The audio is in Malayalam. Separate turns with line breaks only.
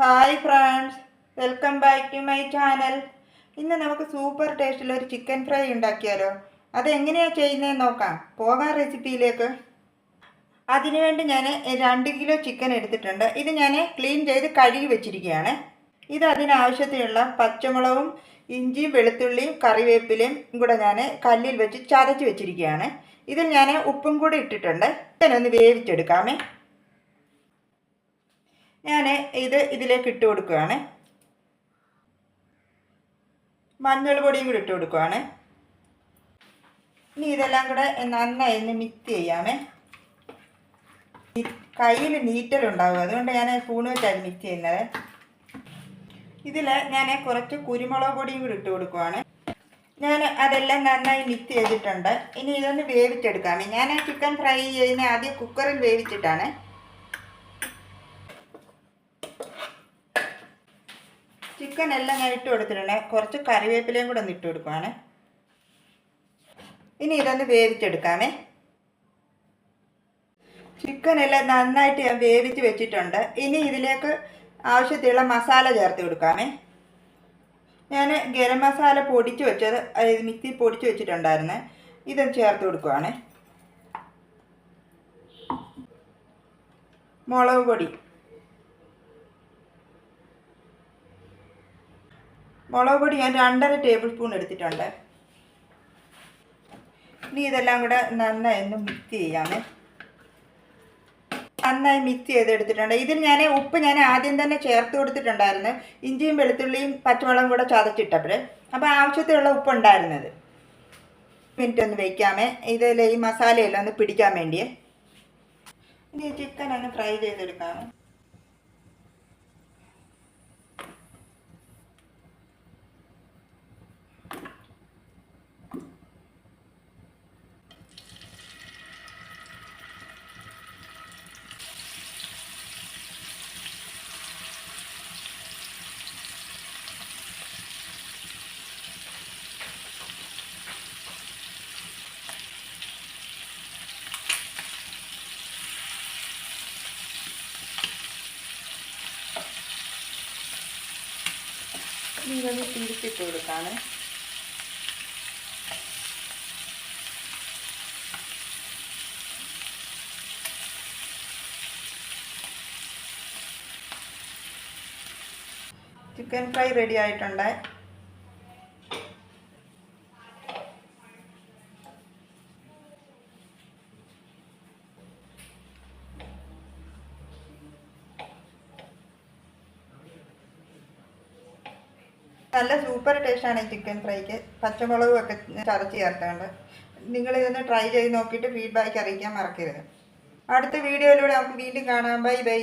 Hi friends welcome back to my channel. ഇന്ന് നമുക്ക് സൂപ്പർ ടേസ്റ്റിൽ ഒരു ചിക്കൻ ഫ്രൈ ഉണ്ടാക്കിയാലോ? അത് എങ്ങനെയാണ് ചെയ്യുന്നതെന്ന് നോക്കാം. പോകാം റെസിപ്പിയിലേക്ക്. അതിനുവേണ്ടി ഞാൻ രണ്ട് കിലോ ചിക്കൻ എടുത്തിട്ടുണ്ട്. ഇത് ഞാൻ ക്ലീൻ ചെയ്ത് കഴുകി വെച്ചിരിക്കുകയാണ്. ഇത് അതിനാവശ്യത്തിനുള്ള പച്ചമുളകും ഇഞ്ചിയും വെളുത്തുള്ളിയും കറിവേപ്പിലയും കൂടെ ഞാൻ കല്ലിൽ വെച്ച് ചതച്ച് വെച്ചിരിക്കുകയാണ്. ഇതിൽ ഞാൻ ഉപ്പും കൂടി ഇട്ടിട്ടുണ്ട്. ഇതിനൊന്ന് വേവിച്ചെടുക്കാമേ. ഞാൻ ഇത് ഇതിലേക്ക് ഇട്ട് കൊടുക്കുകയാണ് മഞ്ഞൾ പൊടിയും കൂടി ഇട്ട് കൊടുക്കുകയാണ് ഇനി ഇതെല്ലാം കൂടെ നന്നായി ഒന്ന് മിക്സ് ചെയ്യാമേ. കയ്യിൽ നീറ്റലുണ്ടാവും അതുകൊണ്ട് ഞാൻ സ്പൂൺ വെച്ചാണ് മിക്സ് ചെയ്യുന്നത്. ഇതിൽ ഞാൻ കുറച്ച് കുരുമുളക് പൊടിയും കൂടി ഇട്ട് കൊടുക്കുവാണ്. ഞാൻ അതെല്ലാം നന്നായി മിക്സ് ചെയ്തിട്ടുണ്ട്. ഇനി ഇതൊന്ന് വേവിച്ചെടുക്കാമേ. ഞാൻ ചിക്കൻ ഫ്രൈ ചെയ്യുന്ന ആദ്യം കുക്കറിൽ വേവിച്ചിട്ടാണ്. ചിക്കൻ എല്ലാം ഞാൻ ഇട്ട് കൊടുത്തിട്ടുണ്ട്. കുറച്ച് കറിവേപ്പിലയും കൂടെ ഒന്ന് ഇട്ട് കൊടുക്കുവാണ്. ഇനി ഇതൊന്ന് വേവിച്ചെടുക്കാമേ. ചിക്കൻ എല്ലാം നന്നായിട്ട് ഞാൻ വേവിച്ച് വെച്ചിട്ടുണ്ട്. ഇനി ഇതിലേക്ക് ആവശ്യത്തിലുള്ള മസാല ചേർത്ത് കൊടുക്കാമേ. ഞാൻ ഗരം മസാല പൊടിച്ച് വെച്ചത് അതായത് മിക്സി പൊടിച്ച് വെച്ചിട്ടുണ്ടായിരുന്നു. ഇതൊന്ന് ചേർത്ത് കൊടുക്കുവാണേ. മുളക് പൊടി. മുളക് പൊടി ഞാൻ രണ്ടര ടേബിൾ സ്പൂൺ എടുത്തിട്ടുണ്ട്. ഇനി ഇതെല്ലാം കൂടെ നന്നായി ഒന്ന് മിക്സ് ചെയ്യാമേ. നന്നായി മിക്സ് ചെയ്തെടുത്തിട്ടുണ്ട് ഇതിൽ ഞാൻ ഉപ്പ് ഞാൻ ആദ്യം തന്നെ ചേർത്ത് കൊടുത്തിട്ടുണ്ടായിരുന്നു. ഇഞ്ചിയും വെളുത്തുള്ളിയും പച്ചമുളകും കൂടെ ചതച്ചിട്ടപ്പോൾ അപ്പോൾ ആവശ്യത്തിലുള്ള ഉപ്പുണ്ടായിരുന്നത്. മിനിറ്റ് ഒന്ന് വയ്ക്കാമേ ഇതിൽ ഈ മസാലയെല്ലാം ഒന്ന് പിടിക്കാൻ വേണ്ടിയേ. ഇനി ചിക്കൻ ഒന്ന് ഫ്രൈ ചെയ്തെടുക്കാമേ ഇതൊന്ന് തിരിച്ചിട്ട് കൊടുക്കാണ് ചിക്കൻ ഫ്രൈ റെഡി ആയിട്ടുണ്ട്? നല്ല സൂപ്പർ ടേസ്റ്റാണ് ഈ ചിക്കൻ ഫ്രൈക്ക് പച്ചമുളകും ഒക്കെ ചതച്ച് ചേർത്തുകൊണ്ട് നിങ്ങൾ ഇതൊന്ന് ട്രൈ ചെയ്ത് നോക്കിയിട്ട് ഫീഡ്ബാക്ക് അറിയിക്കാൻ മറക്കരുത്. അടുത്ത വീഡിയോയിലൂടെ നമുക്ക് വീണ്ടും കാണാം. Bye bye